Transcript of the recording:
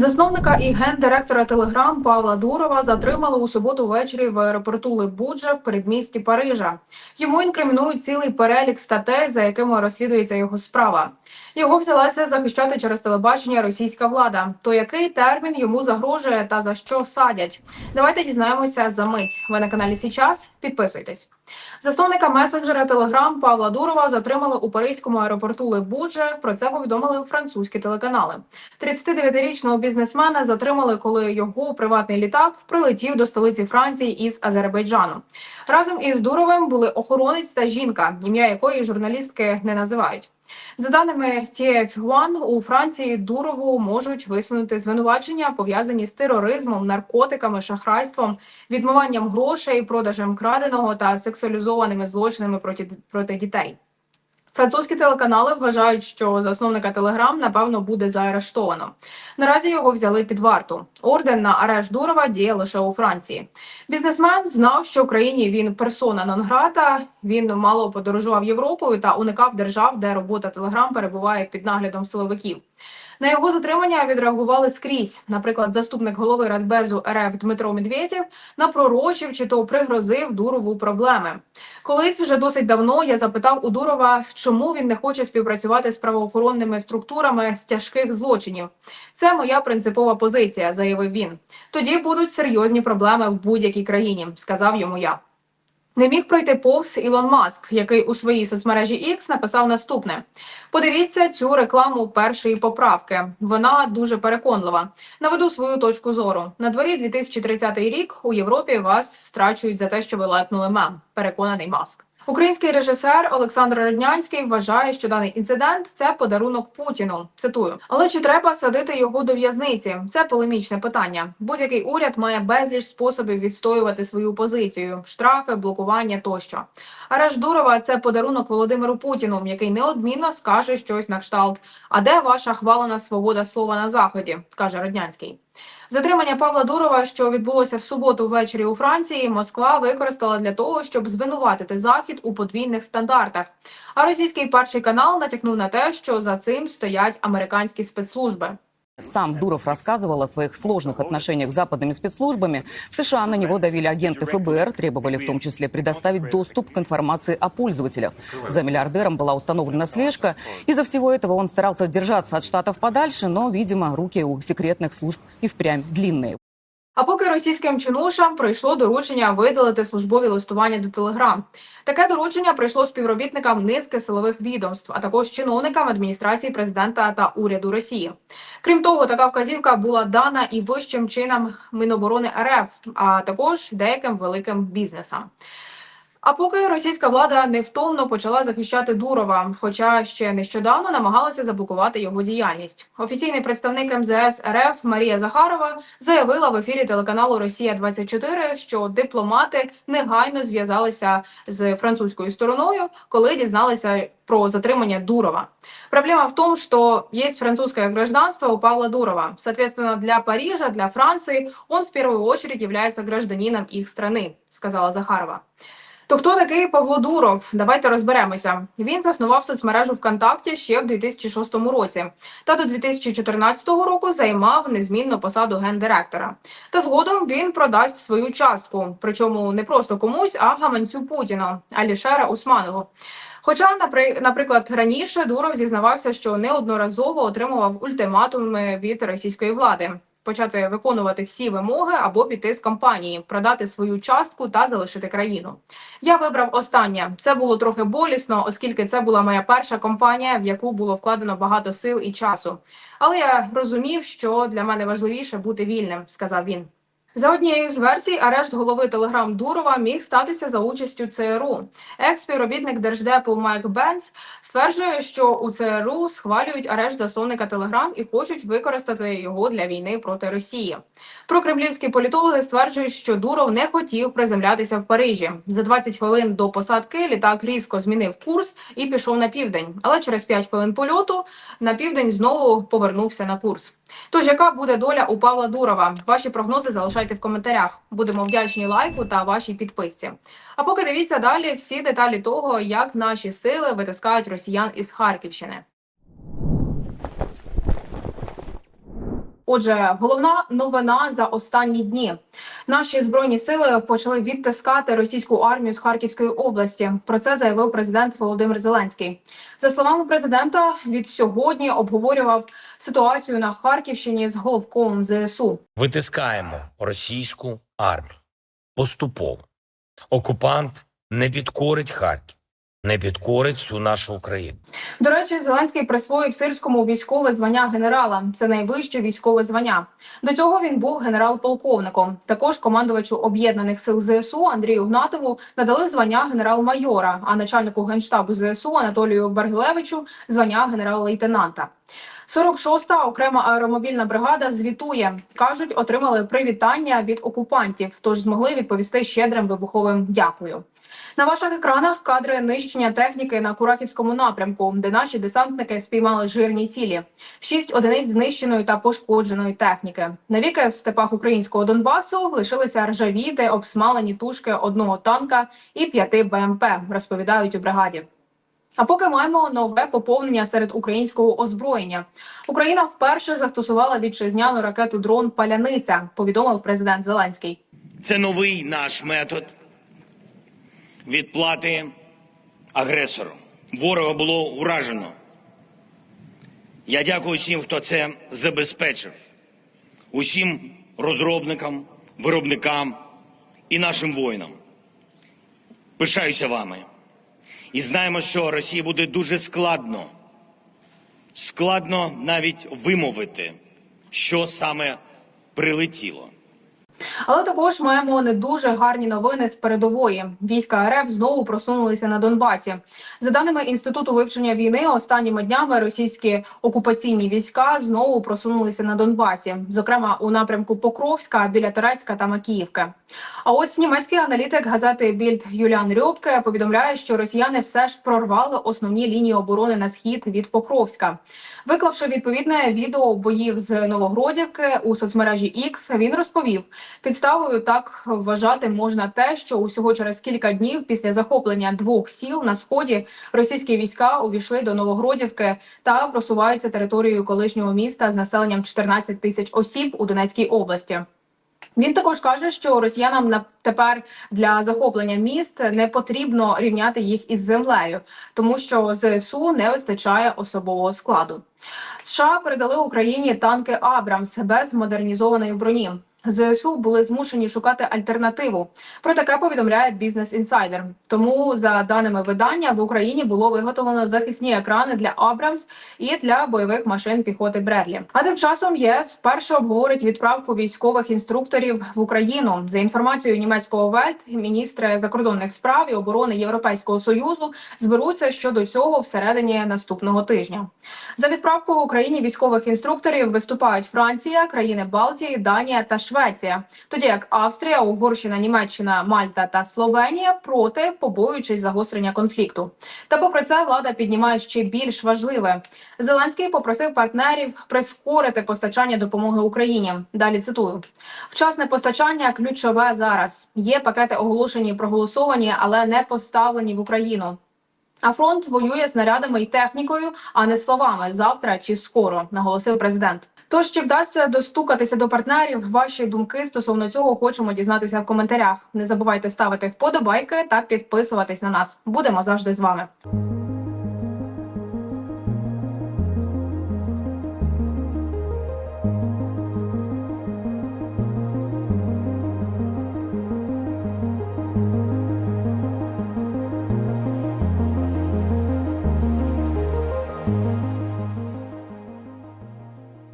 Засновника і гендиректора Телеграм Павла Дурова затримали у суботу ввечері в аеропорту Лебуджа в передмісті Парижа. Йому інкримінують цілий перелік статей, за якими розслідується його справа. Його взялася захищати через телебачення російська влада. То який термін йому загрожує та за що садять? Давайте дізнаємося за мить. Ви на каналі Січас. Підписуйтесь. Засновника месенджера Телеграм Павла Дурова затримали у паризькому аеропорту Лебудже. Про це повідомили французькі телеканали. 39-річного бізнесмена затримали, коли його приватний літак прилетів до столиці Франції із Азербайджану. Разом із Дуровим були охоронець та жінка, ім'я якої журналістки не називають. За даними TF1, у Франції Дурову можуть висунути звинувачення, пов'язані з тероризмом, наркотиками, шахрайством, відмиванням грошей, продажем краденого та сексуалізованими злочинами проти, проти дітей. Французькі телеканали вважають, що засновника Телеграм напевно буде заарештовано. Наразі його взяли під варту. Орден на арешт Дурова діє лише у Франції. Бізнесмен знав, що в країні він персона нон-грата, Він мало подорожував Європою та уникав держав, де робота Телеграм перебуває під наглядом силовиків. На його затримання відреагували скрізь. Наприклад, заступник голови Радбезу РФ Дмитро Медведєв напророчив чи то пригрозив Дурову проблеми. Колись вже досить давно я запитав у Дурова, чому він не хоче співпрацювати з правоохоронними структурами з тяжких злочинів. Це моя принципова позиція, заявив він. Тоді будуть серйозні проблеми в будь-якій країні, сказав йому я. Не міг пройти повз Ілон Маск, який у своїй соцмережі X написав наступне: подивіться цю рекламу першої поправки. Вона дуже переконлива. Наведу свою точку зору. На дворі 2030 рік у Європі вас страчують за те, що ви лайкнули мем. Переконаний Маск. Український режисер Олександр Роднянський вважає, що даний інцидент це подарунок Путіну. Цитую, але чи треба садити його до в'язниці? Це полемічне питання. Будь-який уряд має безліч способів відстоювати свою позицію: штрафи, блокування тощо. Арешт Дурова це подарунок Володимиру Путіну, який неодмінно скаже щось на кшталт. А де ваша хвалена свобода слова на заході? каже Роднянський. Затримання Павла Дурова, що відбулося в суботу ввечері у Франції, Москва використала для того, щоб звинуватити захід у подвійних стандартах. А російський перший канал натякнув на те, що за цим стоять американські спецслужби. Сам Дуров рассказывал о своих сложных отношениях с западными спецслужбами. В США на него давили агенты ФБР, требовали в том числе предоставить доступ к информации о пользователях. За миллиардером была установлена слежка. Из-за всего этого он старался держаться от штатов подальше, но, видимо, руки у секретных служб и впрямь длинные. А поки російським чинушам прийшло доручення видалити службові листування до Телеграм. Таке доручення прийшло співробітникам низки силових відомств, а також чиновникам адміністрації президента та уряду Росії. Крім того, така вказівка була дана і вищим чинам Міноборони РФ, а також деяким великим бізнесам. А поки російська влада невтомно почала захищати Дурова, хоча ще нещодавно намагалася заблокувати його діяльність. Офіційний представник МЗС РФ Марія Захарова заявила в ефірі телеканалу Росія 24 що дипломати негайно зв'язалися з французькою стороною, коли дізналися про затримання Дурова. Проблема в том, что есть французское гражданство у Павла Дурова. Соответственно, для Парижа, для Франции он в первую очередь является гражданином их страны, сказала Захарова. То хто такий Павло Дуров? Давайте розберемося. Він заснував соцмережу ВКонтакті ще в 2006 році, та до 2014 року займав незмінну посаду гендиректора. Та згодом він продасть свою частку, причому не просто комусь, а гаманцю Путіна Алішера Усманову. Хоча, напри- наприклад, раніше Дуров зізнавався, що неодноразово отримував ультиматуми від російської влади. Почати виконувати всі вимоги або піти з компанії, продати свою частку та залишити країну. Я вибрав останнє. Це було трохи болісно, оскільки це була моя перша компанія, в яку було вкладено багато сил і часу. Але я розумів, що для мене важливіше бути вільним, сказав він. За однією з версій, арешт голови Телеграм Дурова міг статися за участю ЦРУ. Екс-співробітник держдепу Майк Бенс стверджує, що у ЦРУ схвалюють арешт засновника Телеграм і хочуть використати його для війни проти Росії. Прокремлівські політологи стверджують, що Дуров не хотів приземлятися в Парижі. За 20 хвилин до посадки літак різко змінив курс і пішов на південь. Але через 5 хвилин польоту на південь знову повернувся на курс. Тож, яка буде доля у Павла Дурова? Ваші прогнози залишайте в коментарях. Будемо вдячні лайку та вашій підписці. А поки дивіться далі всі деталі того, як наші сили витискають росіян із Харківщини. Отже, головна новина за останні дні: наші збройні сили почали відтискати російську армію з Харківської області. Про це заявив президент Володимир Зеленський. За словами президента, від сьогодні обговорював ситуацію на Харківщині з головкомом ЗСУ. Витискаємо російську армію поступово. Окупант не підкорить Харків, не підкорить всю нашу Україну. До речі, Зеленський присвоїв сирському військове звання генерала. Це найвище військове звання. До цього він був генерал-полковником. Також командувачу об'єднаних сил ЗСУ Андрію Гнатову надали звання генерал-майора, а начальнику генштабу ЗСУ Анатолію Бергілевичу звання генерал-лейтенанта. 46-та окрема аеромобільна бригада звітує. кажуть, отримали привітання від окупантів, тож змогли відповісти щедрим вибуховим дякую. На ваших екранах кадри нищення техніки на Курахівському напрямку, де наші десантники спіймали жирні цілі. Шість одиниць знищеної та пошкодженої техніки. Навіки в степах українського Донбасу лишилися ржавіти, обсмалені тушки одного танка і п'яти БМП, розповідають у бригаді. А поки маємо нове поповнення серед українського озброєння. Україна вперше застосувала вітчизняну ракету дрон Паляниця. Повідомив президент Зеленський. Це новий наш метод відплати агресору. Ворога було уражено. Я дякую всім, хто це забезпечив, усім розробникам, виробникам і нашим воїнам. Пишаюся вами. І знаємо, що Росії буде дуже складно, складно навіть вимовити, що саме прилетіло. Але також маємо не дуже гарні новини з передової. Війська РФ знову просунулися на Донбасі. За даними інституту вивчення війни, останніми днями російські окупаційні війська знову просунулися на Донбасі, зокрема у напрямку Покровська, біля Торецька та Макіївки. А ось німецький аналітик газети Більд Юліан Рьобке повідомляє, що росіяни все ж прорвали основні лінії оборони на схід від Покровська. Виклавши відповідне відео боїв з Новогродівки у соцмережі X, він розповів, підставою так вважати можна те, що усього через кілька днів після захоплення двох сіл на сході російські війська увійшли до Новогродівки та просуваються територією колишнього міста з населенням 14 тисяч осіб у Донецькій області. Він також каже, що росіянам на тепер для захоплення міст не потрібно рівняти їх із землею, тому що ЗСУ не вистачає особового складу. США передали Україні танки Абрамс без модернізованої броні. ЗСУ були змушені шукати альтернативу. Про таке повідомляє Бізнес Інсайдер. Тому, за даними видання, в Україні було виготовлено захисні екрани для Абрамс і для бойових машин піхоти Бредлі. А тим часом ЄС вперше обговорить відправку військових інструкторів в Україну. За інформацією німецького Вельт, міністри закордонних справ і оборони Європейського союзу зберуться щодо цього всередині наступного тижня. За відправку в Україні військових інструкторів виступають Франція, країни Балтії, Данія та Швеція, тоді як Австрія, Угорщина, Німеччина, Мальта та Словенія проти, побоюючись загострення конфлікту. Та попри це влада піднімає ще більш важливе. Зеленський попросив партнерів прискорити постачання допомоги Україні. Далі цитую: вчасне постачання ключове зараз. Є пакети оголошені, проголосовані, але не поставлені в Україну. А фронт воює снарядами і технікою, а не словами завтра чи скоро, наголосив президент. Тож чи вдасться достукатися до партнерів? Ваші думки стосовно цього хочемо дізнатися в коментарях. Не забувайте ставити вподобайки та підписуватись на нас. Будемо завжди з вами.